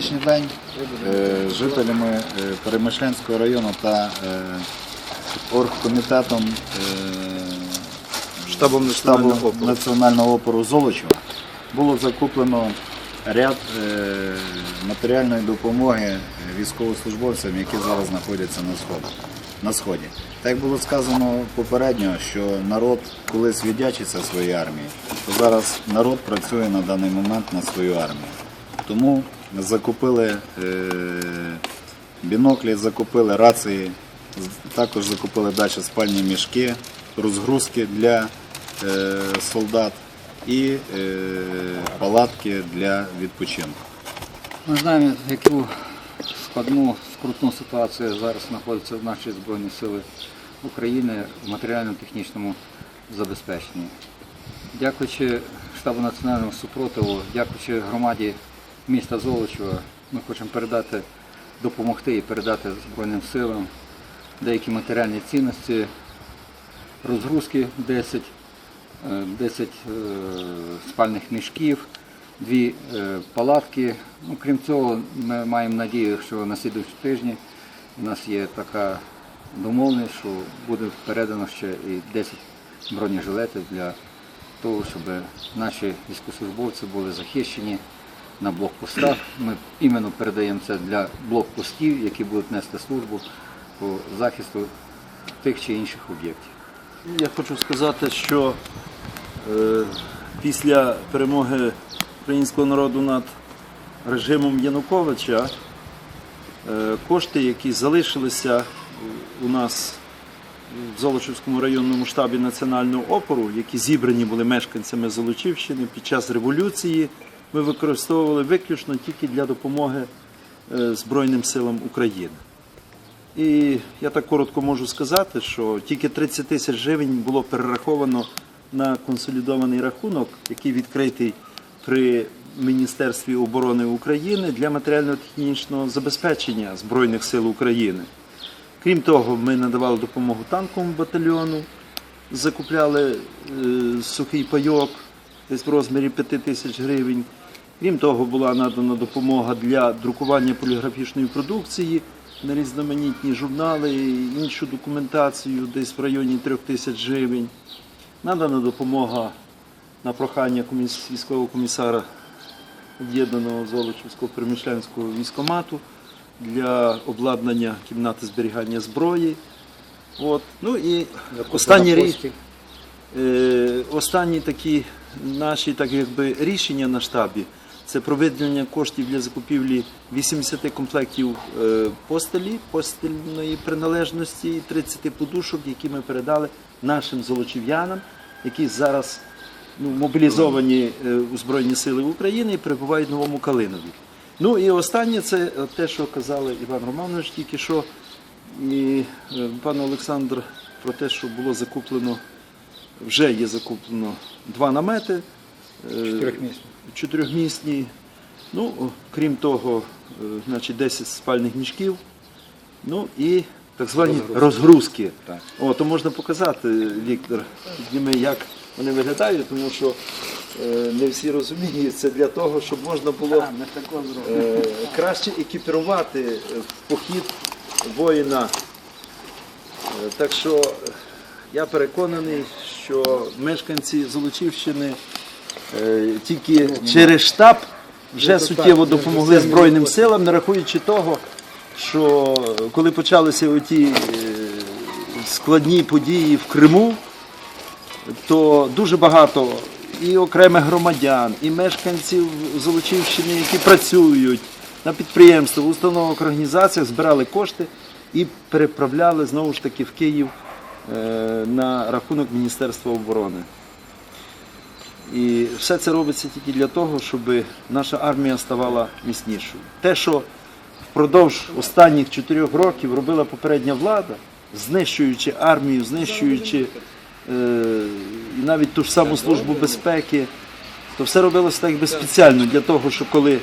сьогоднішній день е, жителями е, Перемишлянського району та е, оргкомітетом Штабом штабу національного опору. національного опору Золочева було закуплено ряд матеріальної допомоги військовослужбовцям, які зараз знаходяться на сході. На сході. Так було сказано попередньо, що народ колись віддячиться своїй армії, то зараз народ працює на даний момент на свою армію. Тому закупили е, біноклі, закупили рації, також закупили далі спальні мішки, розгрузки для е, солдат і е, палатки для відпочинку. Ми знаємо, яку складну, скрутну ситуацію зараз знаходяться наші Збройні Сили України в матеріально-технічному забезпеченні. Дякуючи штабу національного супротиву, дякуючи громаді міста Золочева, ми хочемо передати, допомогти і передати Збройним силам деякі матеріальні цінності, розгрузки 10, е, 10 е, спальних мішків, дві е, палатки. Ну, крім цього, ми маємо надію, що на слідуючі тижні у нас є така домовленість, що буде передано ще і 10 бронежилетів для того, щоб наші військовослужбовці були захищені на блокпостах. Ми іменно передаємо це для блокпостів, які будуть нести службу по захисту тих чи інших об'єктів. Я хочу сказати, що е, після перемоги українського народу над режимом Януковича е, кошти, які залишилися у нас в Золочівському районному штабі національного опору, які зібрані були мешканцями Золочівщини під час революції, ми використовували виключно тільки для допомоги е, Збройним силам України. І я так коротко можу сказати, що тільки 30 тисяч гривень було перераховано на консолідований рахунок, який відкритий при Міністерстві оборони України для матеріально-технічного забезпечення Збройних сил України. Крім того, ми надавали допомогу танковому батальйону, закупляли е, сухий пайок десь в розмірі 5 тисяч гривень. Крім того, була надана допомога для друкування поліграфічної продукції на різноманітні журнали іншу документацію десь в районі 3 тисяч гривень. Надана допомога на прохання військового комісара об'єднаного Золочівського перемішлянського військомату для обладнання кімнати зберігання зброї. От. Ну і останній рік. Е, Останні такі наші так якби, рішення на штабі це про виділення коштів для закупівлі 80 комплектів е, постелі, постельної приналежності і 30 подушок, які ми передали нашим золочів'янам, які зараз ну, мобілізовані е, у Збройні Сили України і перебувають в Новому Калинові. Ну і останнє це те, що казали Іван Романович, тільки що і е, пан Олександр про те, що було закуплено вже є закуплено два намети. Е, Чотирьохмісні. Чотирьохмісні. Ну, крім того, е, значить, 10 спальних мішків. Ну і так звані розгрузки. Так. О, то можна показати, Віктор, як вони виглядають, тому що е, не всі розуміють. Це для того, щоб можна було е, краще екіпірувати е, в похід воїна. Так що я переконаний, що мешканці Золочівщини тільки через штаб вже суттєво допомогли Збройним силам, не рахуючи того, що коли почалися оті е, складні події в Криму, то дуже багато і окремих громадян, і мешканців Золочівщини, які працюють на підприємствах, установах, організаціях, збирали кошти і переправляли знову ж таки в Київ е, на рахунок Міністерства оборони. І все це робиться тільки для того, щоб наша армія ставала міцнішою. Те, що впродовж останніх чотирьох років робила попередня влада, знищуючи армію, знищуючи е, навіть ту ж саму службу безпеки, то все робилося так якби спеціально для того, щоб коли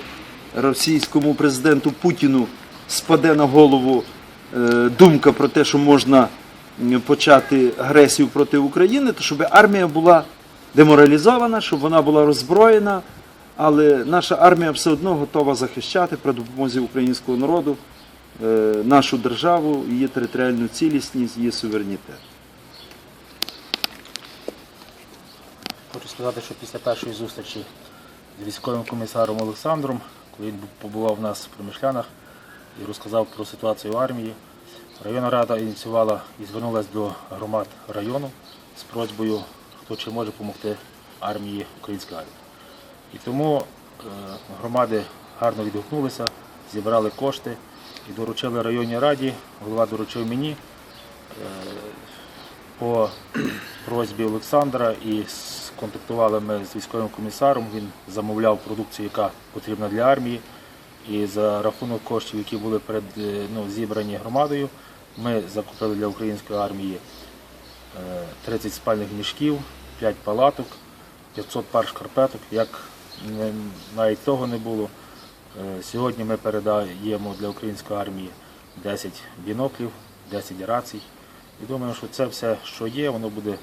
російському президенту Путіну спаде на голову е, думка про те, що можна почати агресію проти України, то щоб армія була деморалізована, щоб вона була роззброєна, Але наша армія все одно готова захищати при допомозі українського народу е, нашу державу, її територіальну цілісність, її суверенітет. Хочу сказати, що після першої зустрічі з військовим комісаром Олександром, коли він побував у нас в Примішлянах і розказав про ситуацію в армії, районна рада ініціювала і звернулася до громад району з просьбою, хто чи може допомогти армії української армії. І тому е, громади гарно відгукнулися, зібрали кошти і доручили районній раді, голова доручив мені по просьбі Олександра і сконтактували ми з військовим комісаром. Він замовляв продукцію, яка потрібна для армії. І за рахунок коштів, які були перед, е, ну, зібрані громадою, ми закупили для української армії е, 30 спальних мішків, 5 палаток, 500 пар шкарпеток. Як навіть того не було. Е, Сьогодні ми передаємо для української армії 10 біноклів, 10 рацій. І думаю, що це все, що є, воно буде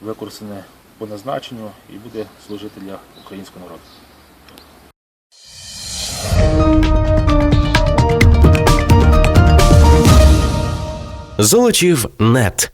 використане по назначенню і буде служити для українського народу. Золочів нет.